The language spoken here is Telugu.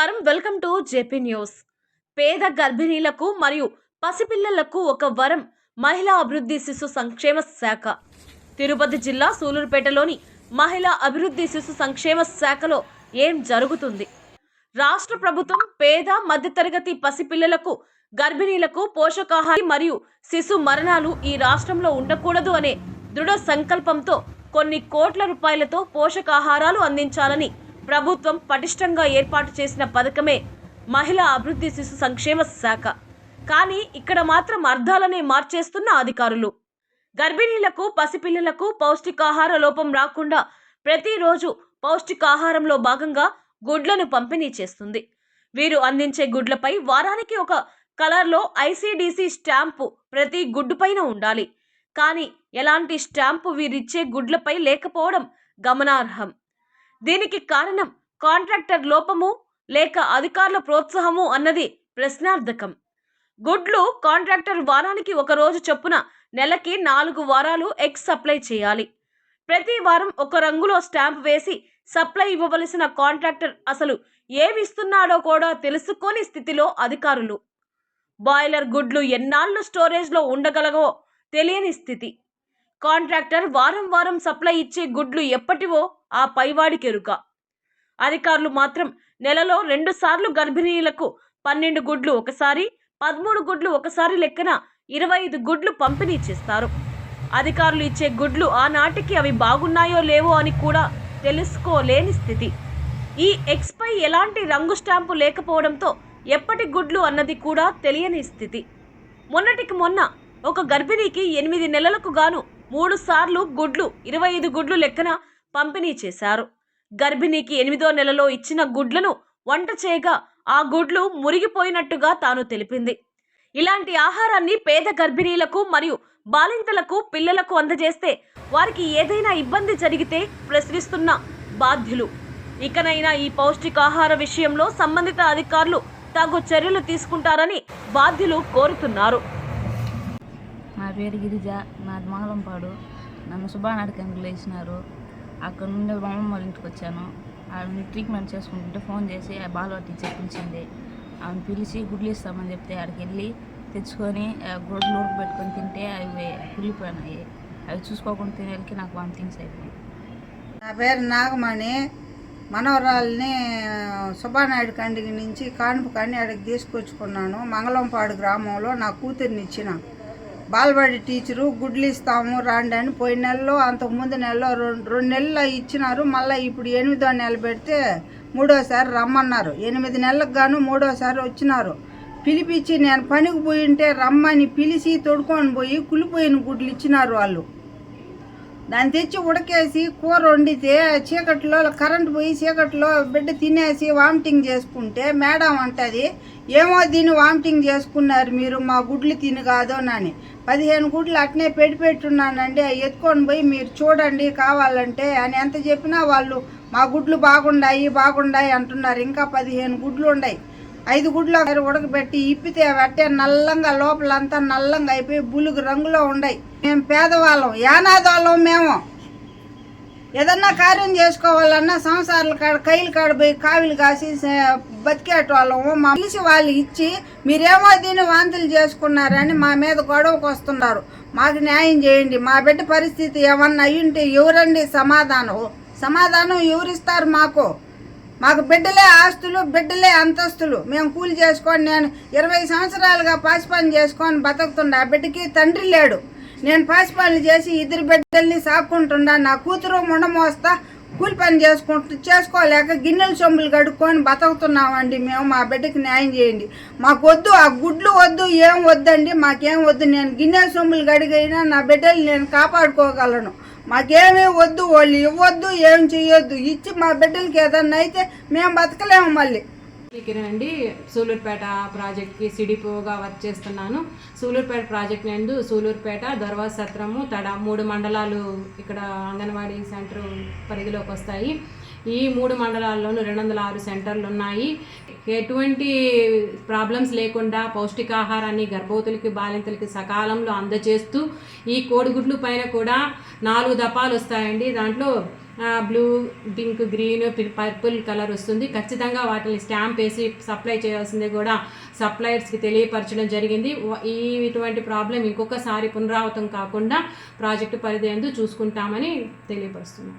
నమస్కారం. Welcome to JP news. పేద గర్భిణీలకు మరియు పసిపిల్లలకు ఒక వరం మహిళా అభివృద్ధి శిశు సంక్షేమ శాఖ. తిరుపతి జిల్లా సూలూరుపేటలోని మహిళా అభివృద్ధి శిశు సంక్షేమ శాఖలో ఏం జరుగుతుంది? రాష్ట్ర ప్రభుత్వం పేద మధ్యతరగతి పసిపిల్లలకు గర్భిణీలకు పోషకాహారం మరియు శిశు మరణాలు ఈ రాష్ట్రంలో ఉండకూడదు అనే దృఢ సంకల్పంతో కొన్ని కోట్ల రూపాయలతో పోషకాహారాలు అందించాలని ప్రభుత్వం పటిష్టంగా ఏర్పాటు చేసిన పథకమే మహిళా అభివృద్ధి శిశు సంక్షేమ శాఖ. కానీ ఇక్కడ మాత్రం అర్థాలనే మార్చేస్తున్న అధికారులు. గర్భిణీలకు పసిపిల్లలకు పౌష్టికాహార లోపం రాకుండా ప్రతిరోజు పౌష్టికాహారంలో భాగంగా గుడ్లను పంపిణీ చేస్తుంది. వీరు అందించే గుడ్లపై వారానికి ఒక కలర్లో ఐసీడీసీ స్టాంపు ప్రతి గుడ్డుపైన ఉండాలి. కానీ ఎలాంటి స్టాంపు వీరిచ్చే గుడ్లపై లేకపోవడం గమనార్హం. దీనికి కారణం కాంట్రాక్టర్ లోపము లేక అధికారుల ప్రోత్సాహము అన్నది ప్రశ్నార్థకం. గుడ్లు కాంట్రాక్టర్ వారానికి ఒక రోజు చొప్పున నెలకి నాలుగు వారాలు ఎగ్ సప్లై చేయాలి. ప్రతి వారం ఒక రంగులో స్టాంప్ వేసి సప్లై ఇవ్వవలసిన కాంట్రాక్టర్ అసలు ఏమి ఇస్తున్నాడో కూడా తెలుసుకోని స్థితిలో అధికారులు. బాయిలర్ గుడ్లు ఎన్నాళ్ళు స్టోరేజ్లో ఉండగలగో తెలియని స్థితి. కాంట్రాక్టర్ వారం వారం సప్లై ఇచ్చే గుడ్లు ఎప్పటివో ఆ పైవాడికి ఎరుక అధికారులు మాత్రం నెలలో రెండు సార్లు గర్భిణీలకు పన్నెండు గుడ్లు ఒకసారి పదమూడు గుడ్లు ఒకసారి లెక్కన ఇరవై ఐదు గుడ్లు పంపిణీ చేస్తారు. అధికారులు ఇచ్చే గుడ్లు ఆనాటికి అవి బాగున్నాయో లేవో అని కూడా తెలుసుకోలేని స్థితి. ఈ ఎక్స్పై ఎలాంటి రంగు స్టాంపు లేకపోవడంతో ఎప్పటి గుడ్లు అన్నది కూడా తెలియని స్థితి. మొన్నటికి మొన్న ఒక గర్భిణీకి ఎనిమిది నెలలకు గాను మూడు సార్లు గుడ్లు ఇరవై ఐదు గుడ్లు లెక్కన పంపిణీ చేశారు. గర్భిణీకి ఎనిమిదో నెలలో ఇచ్చిన గుడ్లను వంట చేయగా ఆ గుడ్లు మురిగిపోయినట్టుగా తాను తెలిపింది. ఇలాంటి ఆహారాన్ని పేద గర్భిణీలకు మరియు బాలింతలకు పిల్లలకు అందజేస్తే వారికి ఏదైనా ఇబ్బంది జరిగితే ప్రశ్నిస్తున్న బాధ్యులు. ఇకనైనా ఈ పౌష్టికాహార విషయంలో సంబంధిత అధికారులు తగు చర్యలు తీసుకుంటారని బాధ్యులు కోరుతున్నారు. నా పేరు గిరిజ నాది మంగళంపాడు నన్ను సుబ్బానాడికి అంకులు వేసినారు అక్కడ నుండి మా అమ్మమ్మ వాళ్ళ ఇంటికి వచ్చాను. ఆవిడ ట్రీట్మెంట్ చేసుకుంటుంటే ఫోన్ చేసి ఆ బాలవాడి టీచర్ పిలిచింది. ఆమెను పిలిచి గుడ్లు ఇస్తామని చెప్తే ఆడికి వెళ్ళి తెచ్చుకొని గుడ్లు పెట్టుకొని తింటే అవి కుళ్ళిపోయినాయి. అవి చూసుకోకుండా తినేకి నాకు వామిటింగ్స్ అయిపోయాయి నా పేరు నాగమణి. మనవరాల్ని సుబ్బానాయుడు కండికి నుంచి కానుపు కానీ అడిగి తీసుకొచ్చుకున్నాను. మంగళంపాడు గ్రామంలో నా కూతుర్ని ఇచ్చిన. బాలబడి టీచరు గుడ్లు ఇస్తాము రాండి అని పోయిన నెలలో అంతకు ముందు నెలలో రెండు రెండు నెలలు ఇచ్చినారు. మళ్ళీ ఇప్పుడు ఎనిమిదో నెల పెడితే మూడోసారి రమ్మన్నారు. ఎనిమిది నెలలకు గాను మూడోసారి వచ్చినారు. పిలిపించి నేను పనికి పోయి ఉంటే రమ్మని పిలిచి తొడుకొని పోయి కులిపోయిన గుడ్లు ఇచ్చినారు వాళ్ళు. దాన్ని తెచ్చి ఉడకేసి కూర వండితే చీకట్లో కరెంట్ పోయి చీకట్లో బిడ్డ తినేసి వామిటింగ్ చేసుకుంటే మేడం అంటది ఏమో దీన్ని వామిటింగ్ చేసుకున్నారు మీరు మా గుడ్లు తిని కాదో నాని పదిహేను గుడ్లు అట్నే పెట్టి పెట్టున్నానండి అవి ఎత్తుకొని పోయి మీరు చూడండి కావాలంటే అని. ఎంత చెప్పినా వాళ్ళు మా గుడ్లు బాగుండాయి బాగుండాయి అంటున్నారు. ఇంకా పదిహేను గుడ్లు ఉన్నాయి ఐదు గుడ్లు ఉడకబెట్టి ఇప్పితే అట్టే నల్లంగా లోపలంతా నల్లంగా అయిపోయి బులుగు రంగులో ఉండయి. మేము పేదవాళ్ళం యానాదోళ్ళం మేము. ఏదన్నా కార్యం చేసుకోవాలన్నా సంసారాల కాడ కైలు కాడ పోయి కావిలు కాసి స- బతికేటోళ్ళము మా పిలిచి వాళ్ళు ఇచ్చి మీరేమో దీన్ని వాంతులు చేసుకున్నారని మా మీద గొడవకు వస్తున్నారు. మాకు న్యాయం చేయండి. మా బిడ్డ పరిస్థితి ఏమన్నా అయ్యుంటే ఎవరండి సమాధానం? సమాధానం ఎవరిస్తారు మాకు? మాకు బిడ్డలే ఆస్తులు బిడ్డలే అంతస్తులు. మేము కూలి చేసుకొని నేను ఇరవై సంవత్సరాలుగా పాసి చేసుకొని బతుకుతుండా ఆ బిడ్డకి తండ్రి లేడు. నేను పాసి చేసి ఇద్దరు బిడ్డల్ని సాక్కుంటుండా నా కూతురు ముండమోస్తా కూలి పని చేసుకుంటూ చేసుకోలేక గిన్నెల సొమ్ములు కడుక్కొని బతుకుతున్నామండి మేము. మా బిడ్డకి న్యాయం చేయండి. మాకు వద్దు ఆ గుడ్లు వద్దు ఏం వద్దండి? మాకేం వద్దు. నేను గిన్నెల సొమ్ములు కడిగైనా నా బిడ్డలు నేను కాపాడుకోగలను. మాకేమీ వద్దు వాళ్ళు ఇవ్వద్దు ఏం చెయ్యొద్దు. ఇచ్చి మా బిడ్డలకి ఏదన్నా అయితే మేము బతకలేము మళ్ళీ. కిరణ్ అండి సూలూరుపేట ప్రాజెక్ట్కి సిడిపోగా వర్క్ చేస్తున్నాను. సూలూరుపేట ప్రాజెక్ట్ నందు సూలూరుపేట దర్వాజ సత్రము తడ మూడు మండలాలు ఇక్కడ అంగన్వాడీ సెంటర్ పరిధిలోకి వస్తాయి. ఈ మూడు మండలాల్లోనూ రెండు వందల ఆరు సెంటర్లు ఉన్నాయి ఎటువంటి ప్రాబ్లమ్స్ లేకుండా పౌష్టికాహారాన్ని గర్భవతులకి బాలింతలకి సకాలంలో అందజేస్తూ ఈ కోడిగుడ్లు పైన కూడా నాలుగు దపాలు వస్తాయండి. దాంట్లో blue pink green purple colour వస్తుంది. ఖచ్చితంగా వాటిని స్టాంప్ వేసి సప్లై చేయాల్సింది కూడా సప్లయర్స్కి తెలియపరచడం జరిగింది. ఈ ఇటువంటి ప్రాబ్లం ఇంకొకసారి పునరావృతం కాకుండా ప్రాజెక్టు పరిధి ఎందు చూసుకుంటామని తెలియపరుస్తున్నాం.